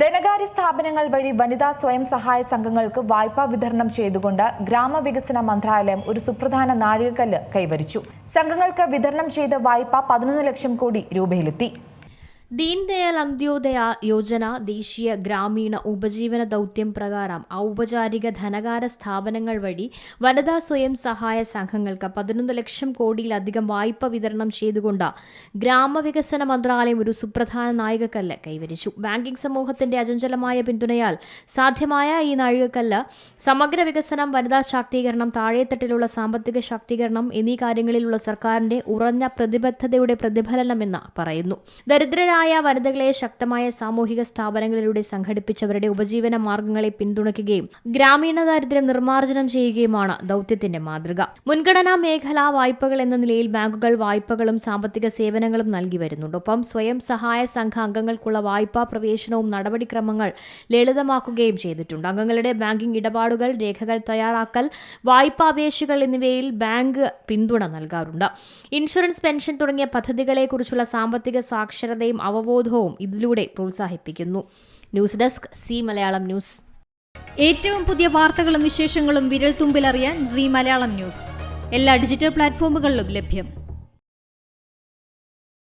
ധനകാര്യ സ്ഥാപനങ്ങൾ വഴി വനിതാ സ്വയം സഹായ സംഘങ്ങൾക്ക് വായ്പാ വിതരണം ചെയ്തുകൊണ്ട് ഗ്രാമവികസന മന്ത്രാലയം ഒരു സുപ്രധാന നാഴികക്കല്ല് കൈവരിച്ചു. സംഘങ്ങൾക്ക് വിതരണം ചെയ്ത വായ്പ പതിനൊന്ന് ലക്ഷം കോടി രൂപയിലെത്തി. ദീൻ ദയാൽ അന്ത്യോദയ യോജന ദേശീയ ഗ്രാമീണ ഉപജീവന ദൗത്യം പ്രകാരം ഔപചാരിക ധനകാര സ്ഥാപനങ്ങൾ വഴി വനിതാ സ്വയം സഹായ സംഘങ്ങൾക്ക് പതിനൊന്ന് ലക്ഷം കോടിയിലധികം വായ്പ വിതരണം ചെയ്തുകൊണ്ട് ഗ്രാമവികസന മന്ത്രാലയം ഒരു സുപ്രധാന നാഴികക്കല്ല് കൈവരിച്ചു. ബാങ്കിംഗ് സമൂഹത്തിന്റെ അചഞ്ചലമായ പിന്തുണയാൽ സാധ്യമായ ഈ നാഴികക്കല്ല് സമഗ്ര വികസനം വനിതാ ശാക്തീകരണം താഴെത്തട്ടിലുള്ള സാമ്പത്തിക ശാക്തീകരണം എന്നീ കാര്യങ്ങളിലുള്ള സർക്കാരിന്റെ ഉറഞ്ഞ പ്രതിബദ്ധതയുടെ പ്രതിഫലനമെന്ന് പറയുന്നു. ദരിദ്രരായ വനിതകളെ ശക്തമായ സാമൂഹിക സ്ഥാപനങ്ങളിലൂടെ സംഘടിപ്പിച്ചവരുടെ ഉപജീവന മാർഗങ്ങളെ പിന്തുണയ്ക്കുകയും ഗ്രാമീണ ദാരിദ്ര്യം നിർമ്മാർജനം ചെയ്യുകയുമാണ് ദൌത്യത്തിന്റെ മാതൃക. മുൻഗണനാ മേഖലാ വായ്പകൾ എന്ന നിലയിൽ ബാങ്കുകൾ വായ്പകളും സാമ്പത്തിക സേവനങ്ങളും നൽകി വരുന്നുണ്ട്. ഒപ്പം സ്വയം സഹായ സംഘ അംഗങ്ങൾക്കുള്ള വായ്പാ പ്രവേശനവും നടപടിക്രമങ്ങൾ ലളിതമാക്കുകയും ചെയ്തിട്ടുണ്ട്. അംഗങ്ങളുടെ ബാങ്കിംഗ് ഇടപാടുകൾ രേഖകൾ തയ്യാറാക്കൽ വായ്പാപേക്ഷകൾ എന്നിവയിൽ ബാങ്ക് പിന്തുണ നൽകാറുണ്ട്. ഇൻഷുറൻസ് പെൻഷൻ തുടങ്ങിയ പദ്ധതികളെക്കുറിച്ചുള്ള സാമ്പത്തിക സാക്ഷരതയും അവബോധവും ഇതിലൂടെ പ്രോത്സാഹിപ്പിക്കുന്നു. News desk C Malayalam news. ഏറ്റവും പുതിയ വാർത്തകളും വിശേഷങ്ങളും വിരൽ തുമ്പിലറിയാൻ സി മലയാളം ന്യൂസ്. എല്ലാ ഡിജിറ്റൽ പ്ലാറ്റ്ഫോമുകളിലും ലഭ്യം.